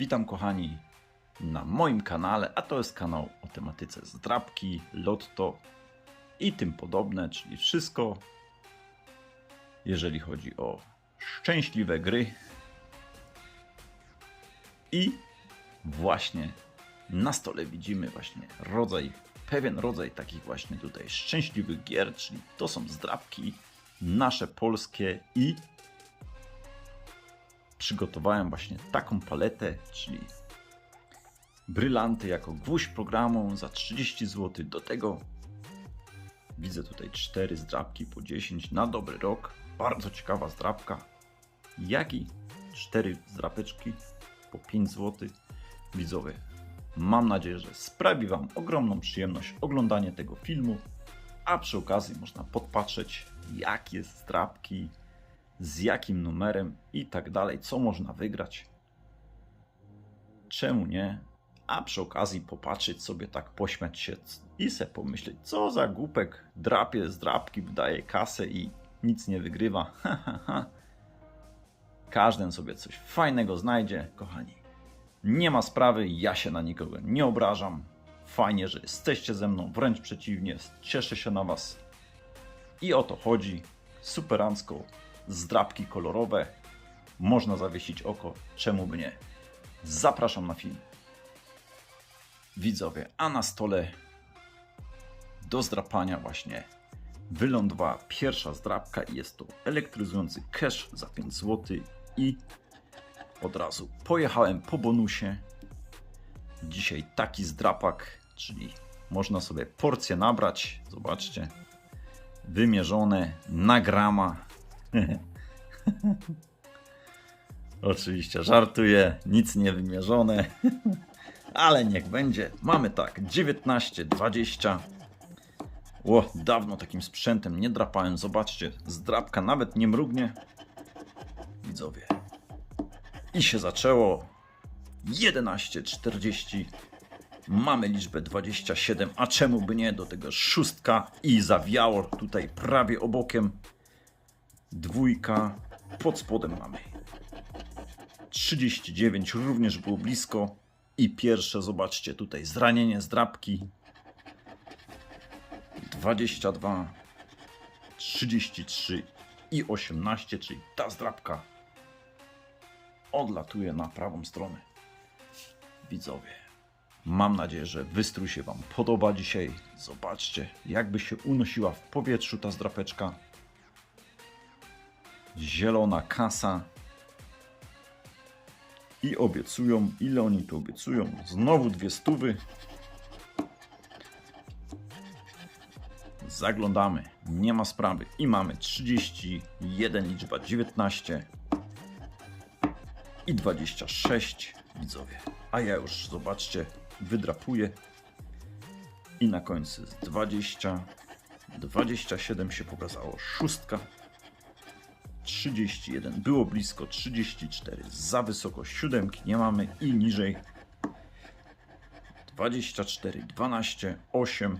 Witam kochani na moim kanale, a to jest kanał o tematyce zdrabki, lotto i tym podobne, czyli wszystko, jeżeli chodzi o szczęśliwe gry. I właśnie na stole widzimy właśnie rodzaj, pewien rodzaj takich właśnie tutaj szczęśliwych gier, czyli to są zdrabki nasze polskie i przygotowałem właśnie taką paletę, czyli brylanty jako gwóźdź programu za 30 zł. Do tego widzę tutaj 4 zdrabki po 10 na dobry rok. Bardzo ciekawa zdrabka. Jak i 4 zdrapeczki po 5 zł. Widzowie, mam nadzieję, że sprawi Wam ogromną przyjemność oglądanie tego filmu, a przy okazji można podpatrzeć, jakie zdrabki, z jakim numerem i tak dalej, co można wygrać. Czemu nie? A przy okazji popatrzeć sobie tak, pośmiać się i se pomyśleć, co za głupek drapie z drapki, daje kasę i nic nie wygrywa. Ha, ha, ha. Każdy sobie coś fajnego znajdzie, kochani. Nie ma sprawy, ja się na nikogo nie obrażam. Fajnie, że jesteście ze mną, wręcz przeciwnie, cieszę się na Was. I o to chodzi. Superancko, zdrabki kolorowe. Można zawiesić oko, czemu by nie. Zapraszam na film. Widzowie, a na stole do zdrapania właśnie wylądowała pierwsza zdrabka i jest to elektryzujący cash za 5 zł i od razu pojechałem po bonusie. Dzisiaj taki zdrapak, czyli można sobie porcję nabrać. Zobaczcie, wymierzone na grama. Oczywiście żartuję, nic nie wymierzone, ale niech będzie. Mamy tak, 19, 20. O, dawno takim sprzętem nie drapałem. Zobaczcie, zdrapka nawet nie mrugnie. Widzowie. I się zaczęło. 11, 40. Mamy liczbę 27, a czemu by nie? Do tego szóstka i zawiało tutaj prawie obokiem. Dwójka, pod spodem mamy 39, również było blisko. I pierwsze, zobaczcie tutaj, zranienie zdrabki. 22, 33 i 18, czyli ta zdrabka odlatuje na prawą stronę. Widzowie, mam nadzieję, że wystrój się Wam podoba dzisiaj. Zobaczcie, jakby się unosiła w powietrzu ta zdrapeczka. Zielona kasa. I obiecują, ile oni tu obiecują? Znowu dwie stówy. Zaglądamy, nie ma sprawy. I mamy 31, liczba 19 i 26 widzowie. A ja już, zobaczcie, wydrapuję. I na końcu jest 20, 27 się pokazało, szóstka, 31, było blisko 34, za wysoko siódemki nie mamy i niżej 24, 12, 8,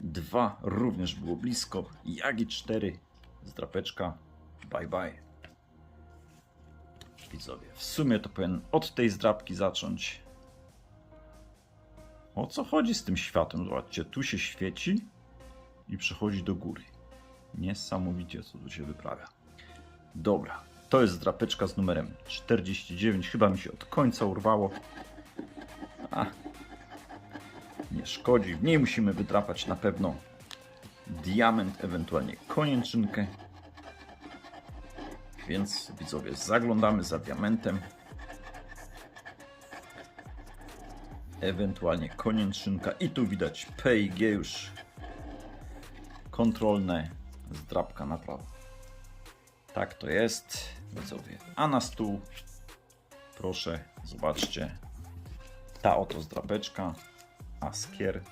2 również było blisko, jak i 4 z drapeczka, bye bye. Widzowie, w sumie to powinien od tej zdrapki zacząć. O co chodzi z tym światłem? Zobaczcie, tu się świeci i przechodzi do góry. Niesamowicie, co tu się wyprawia. Dobra, to jest drapeczka z numerem 49. Chyba mi się od końca urwało. A, nie szkodzi. W niej musimy wydrapać na pewno diament, ewentualnie konieczynkę. Więc widzowie, zaglądamy za diamentem. Ewentualnie konieczynka. I tu widać PIG już kontrolne zdrapka na prawo. Tak to jest, widzowie. A na stół, proszę, zobaczcie, ta oto zdrapeczka, askier.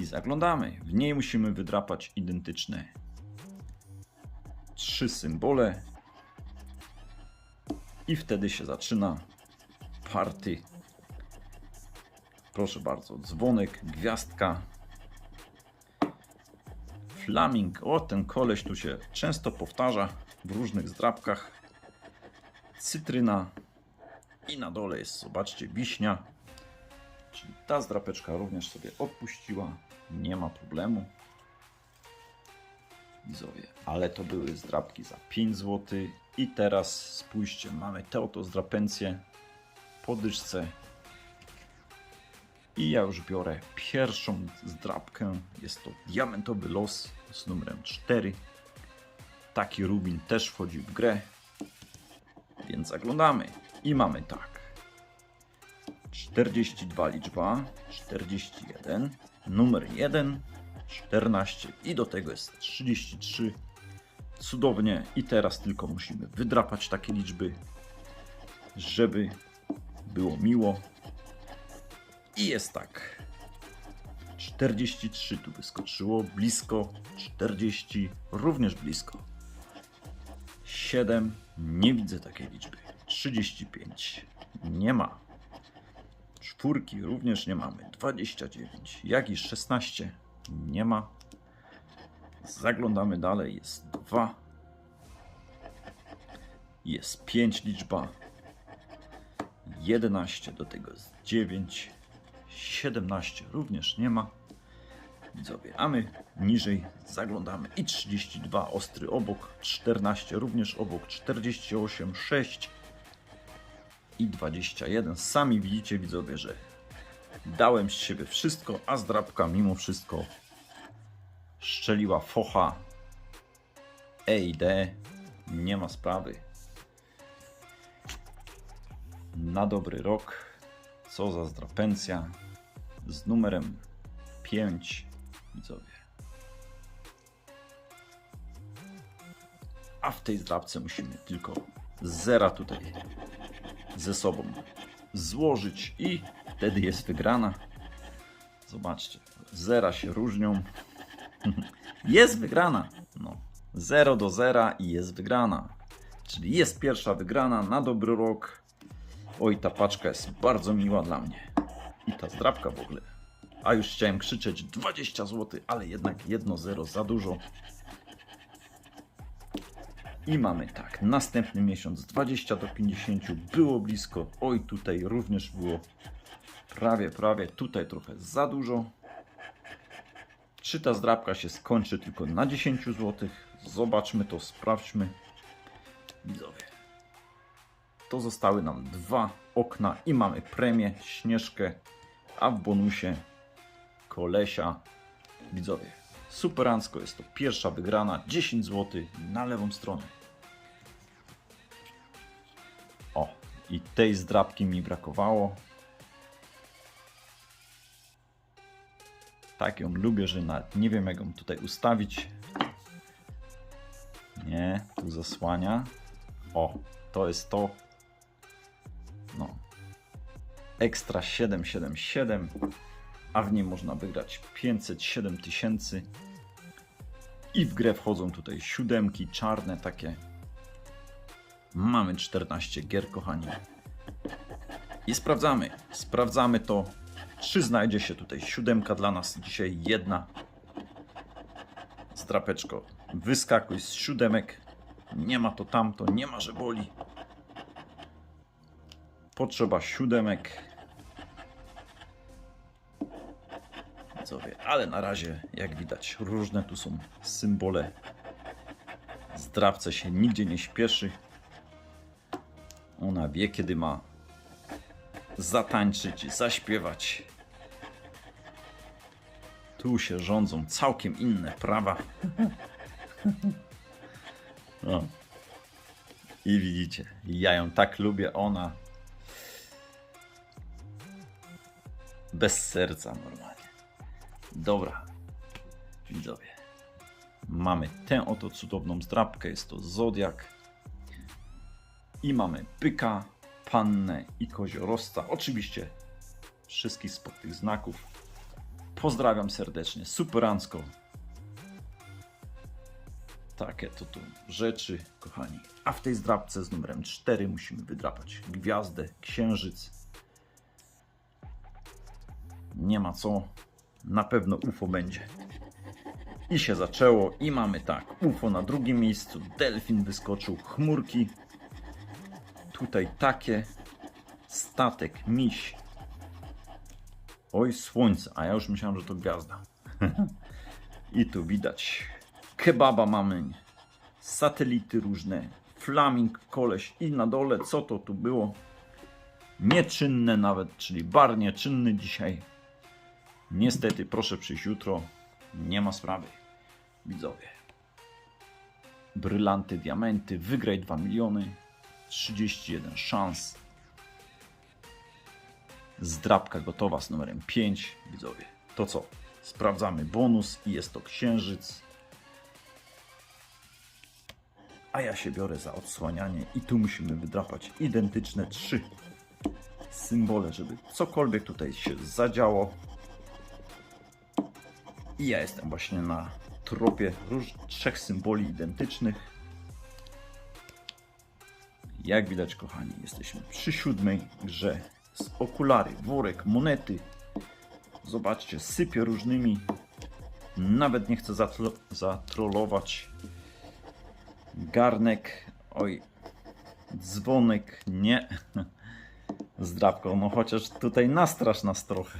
I zaglądamy. W niej musimy wydrapać identyczne trzy symbole i wtedy się zaczyna party. Proszę bardzo, dzwonek, gwiazdka. Flaming. O, ten koleś tu się często powtarza w różnych zdrabkach. Cytryna. I na dole jest, zobaczcie, wiśnia. Czyli ta zdrapeczka również sobie odpuściła. Nie ma problemu. Widzowie, ale to były zdrapki za 5 zł. I teraz spójrzcie, mamy te oto zdrapencje po dyszce. I ja już biorę pierwszą zdrapkę. Jest to diamentowy los z numerem 4. Taki rubin też wchodzi w grę. Więc zaglądamy. I mamy tak. 42 liczba, 41, numer 1, 14 i do tego jest 33. Cudownie. I teraz tylko musimy wydrapać takie liczby, żeby było miło. I jest tak. 43 tu wyskoczyło, blisko 40, również blisko. 7, nie widzę takiej liczby. 35, nie ma. Czwórki również nie mamy. 29, jakiś 16, nie ma. Zaglądamy dalej, jest 2. Jest 5 liczba. 11 do tego jest 9. 17 również nie ma. Widzowie, a my niżej zaglądamy i 32 ostry obok, 14 również obok, 48, 6 i 21. Sami widzicie widzowie, że dałem z siebie wszystko, a zdrabka mimo wszystko szczeliła focha E i D. Nie ma sprawy. Na dobry rok. Co za zdrapencja. Z numerem 5. Widzowie. A w tej zdrabce musimy tylko zera tutaj ze sobą złożyć i wtedy jest wygrana. Zobaczcie, zera się różnią. Jest wygrana. No, 0 do 0 i jest wygrana. Czyli jest pierwsza wygrana na dobry rok. Oj, ta paczka jest bardzo miła dla mnie. I ta zdrabka w ogóle. A już chciałem krzyczeć 20 zł, ale jednak 1-0 za dużo. I mamy tak, następny miesiąc 20 do 50 było blisko. Oj, tutaj również było prawie, prawie. Tutaj trochę za dużo. Czy ta zdrabka się skończy tylko na 10 zł? Zobaczmy to, sprawdźmy. Widzowie. To zostały nam dwa okna i mamy premię, śnieżkę, a w bonusie kolesia. Widzowie, superancko jest to pierwsza wygrana, 10 zł na lewą stronę. O, i tej zdrabki mi brakowało. Tak ją lubię, że nawet nie wiem jak ją tutaj ustawić. Nie, tu zasłania. O, to jest to. No. Ekstra 777, a w niej można wygrać 507 tysięcy. I w grę wchodzą tutaj siódemki czarne takie. Mamy 14 gier, kochani. I sprawdzamy. Sprawdzamy to. Czy znajdzie się tutaj siódemka dla nas dzisiaj? Jedna. Strapeczko. Wyskakuj z siódemek. Nie ma to tamto, nie ma, że boli. Potrzeba siódemek. Co wie, ale na razie, jak widać, różne tu są symbole. Zdrawce się nigdzie nie śpieszy. Ona wie, kiedy ma zatańczyć, zaśpiewać. Tu się rządzą całkiem inne prawa. No. I widzicie, ja ją tak lubię, ona bez serca normalnie. Dobra, widzowie. Mamy tę oto cudowną zdrabkę, jest to Zodiak. I mamy byka, pannę i koziorożca. Oczywiście wszystkich spod tych znaków. Pozdrawiam serdecznie, superancko. Takie to tu rzeczy, kochani. A w tej zdrabce z numerem 4 musimy wydrapać gwiazdę, księżyc. Nie ma co. Na pewno UFO będzie. I się zaczęło i mamy tak, UFO na drugim miejscu, delfin wyskoczył, chmurki. Tutaj takie, statek, miś. Oj, słońce, a ja już myślałem, że to gwiazda. I tu widać, kebaba mamy, satelity różne, flaming, koleś i na dole, co to tu było? Nieczynne nawet, czyli bar nieczynny dzisiaj. Niestety, proszę przyjść jutro, nie ma sprawy. Widzowie. Brylanty, diamenty, wygraj 2 miliony, 31 szans. Zdrabka gotowa z numerem 5. Widzowie, to co? Sprawdzamy bonus i jest to księżyc. A ja się biorę za odsłanianie i tu musimy wydrapać identyczne trzy symbole, żeby cokolwiek tutaj się zadziało. I ja jestem właśnie na tropie róż, trzech symboli identycznych. Jak widać, kochani, jesteśmy przy siódmej grze. Okulary, worek, monety. Zobaczcie, sypie różnymi. Nawet nie chcę zatro zatrollować. Garnek, oj, dzwonek, nie. Zdrabką, no chociaż tutaj nastrasz nas trochę.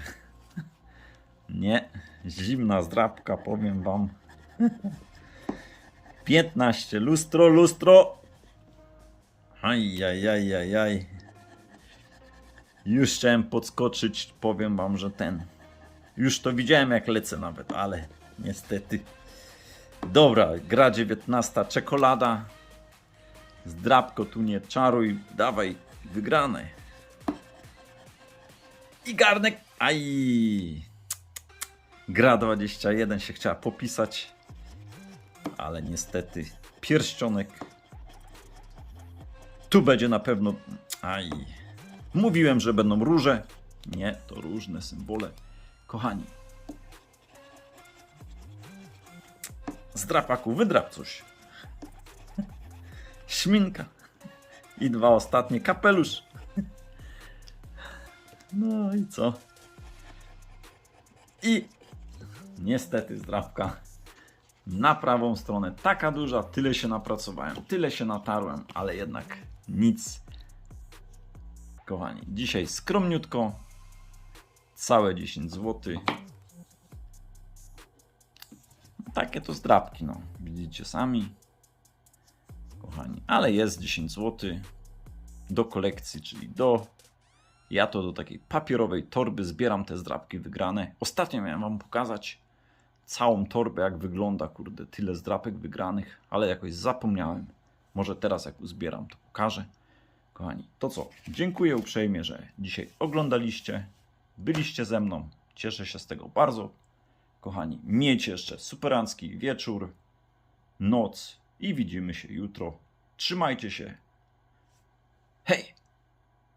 Nie, zimna zdrabka, powiem wam. 15, lustro, lustro. Ajajajajaj. Już chciałem podskoczyć, powiem wam, że ten. Już to widziałem jak lecę nawet, ale niestety. Dobra, gra 19, czekolada. Zdrabko tu nie czaruj, dawaj, wygrane. I garnek, aj. Gra 21 się chciała popisać, ale niestety pierścionek. Tu będzie na pewno. Aj. Mówiłem, że będą róże. Nie, to różne symbole. Kochani. Z drapaku wydrap coś. Śminka. I dwa ostatnie. Kapelusz. No i co? I niestety zdrapka na prawą stronę taka duża, tyle się napracowałem, tyle się natarłem, ale jednak nic. Kochani, dzisiaj skromniutko, całe 10 zł. Takie to zdrapki, no, widzicie sami. Kochani, ale jest 10 zł do kolekcji, czyli do ja to do takiej papierowej torby zbieram te zdrabki wygrane. Ostatnio miałem wam pokazać całą torbę, jak wygląda, kurde, tyle zdrapek wygranych, ale jakoś zapomniałem. Może teraz, jak uzbieram, to pokażę. Kochani, to co? Dziękuję uprzejmie, że dzisiaj oglądaliście, byliście ze mną. Cieszę się z tego bardzo. Kochani, miejcie jeszcze superancki wieczór, noc i widzimy się jutro. Trzymajcie się. Hej!